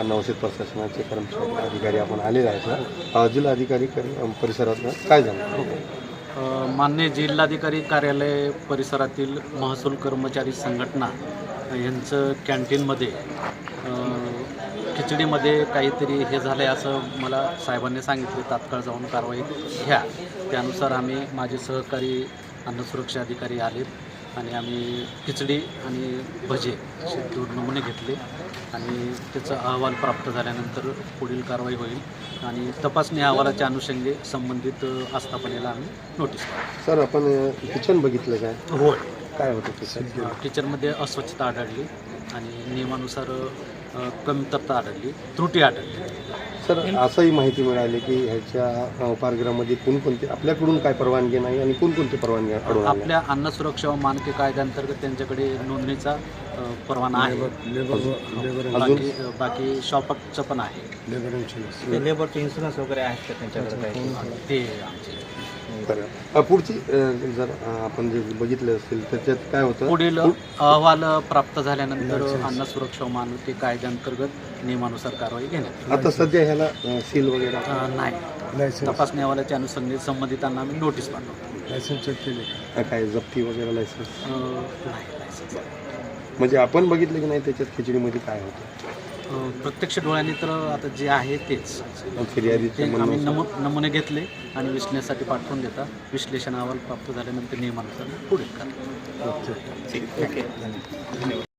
अन्न औषध प्रशासनाचे कर्मचारी अधिकारी आपण आलेले आहेत ना. अ, जिल्हाधिकारी परिसरातलं परिसरात काय झालं? मान्य जिल्हाधिकारी कार्यालय परिसरातील महसूल कर्मचारी संघटना यांचं कॅन्टीनमध्ये खिचडीमध्ये काहीतरी हे झालं आहे असं मला साहेबांनी सांगितले. तात्काळ जाऊन कारवाई घ्या. त्यानुसार आम्ही माझे सहकारी अन्न सुरक्षा अधिकारी आलेत. आणि आम्ही खिचडी आणि भजे असे दोन नमुने घेतले. आणि त्याचा अहवाल प्राप्त झाल्यानंतर पुढील कारवाई होईल. आणि तपासणी अहवालाच्या अनुषंगे संबंधित आस्थापनेला आम्ही नोटीस. सर आपण किचन बघितलं काय होय. काय होतं किचन किचनमध्ये अस्वच्छता आढळली. आणि नियमानुसार कमतरता आढळली त्रुटी आढळली. सर असंही माहिती मिळाली की ह्याच्या अ, उपाहारगृहामध्ये कोणकोणते आपल्याकडून काय परवानगी नाही आणि कोणकोणते परवानगी आढळून आल्या? आपल्या अन्न सुरक्षा व मानके कायद्याअंतर्गत त्यांच्याकडे नोंदणीचा अ, परवाना आहे. बाकी बाकी शॉपचं पण आहे. लेबरचे इन्शुरन्स वगैरे आहेत का त्यांच्याकडे काही? ते आमचे बरं. पुढची जर आपण जे बघितलं असेल त्याच्यात काय होतं? पुढील अहवाल प्राप्त झाल्यानंतर अन्न सुरक्षा मानके कायद्याअंतर्गत नियमानुसार कारवाई घेण्यात. आता सध्या ह्याला सील वगैरे नाही. तपासणी अहवालाच्या अनुषंगाने संबंधितांना आम्ही नोटीस पाठवतो. अ, काय जप्ती वगैरे लायसन्स नाही. लायसन्स म्हणजे आपण बघितलं की नाही त्याच्यात खिचडीमध्ये काय होतं? प्रत्यक्ष डोळ्यांनी तर आता जे आहे तेच. ते फिर्यादीचे आम्ही नमु नमुने घेतले आणि विश्लेषणासाठी पाठवून देता विश्लेषण अहवाल प्राप्त झाल्यानंतर नियमानुसार पुढील करा. ओके.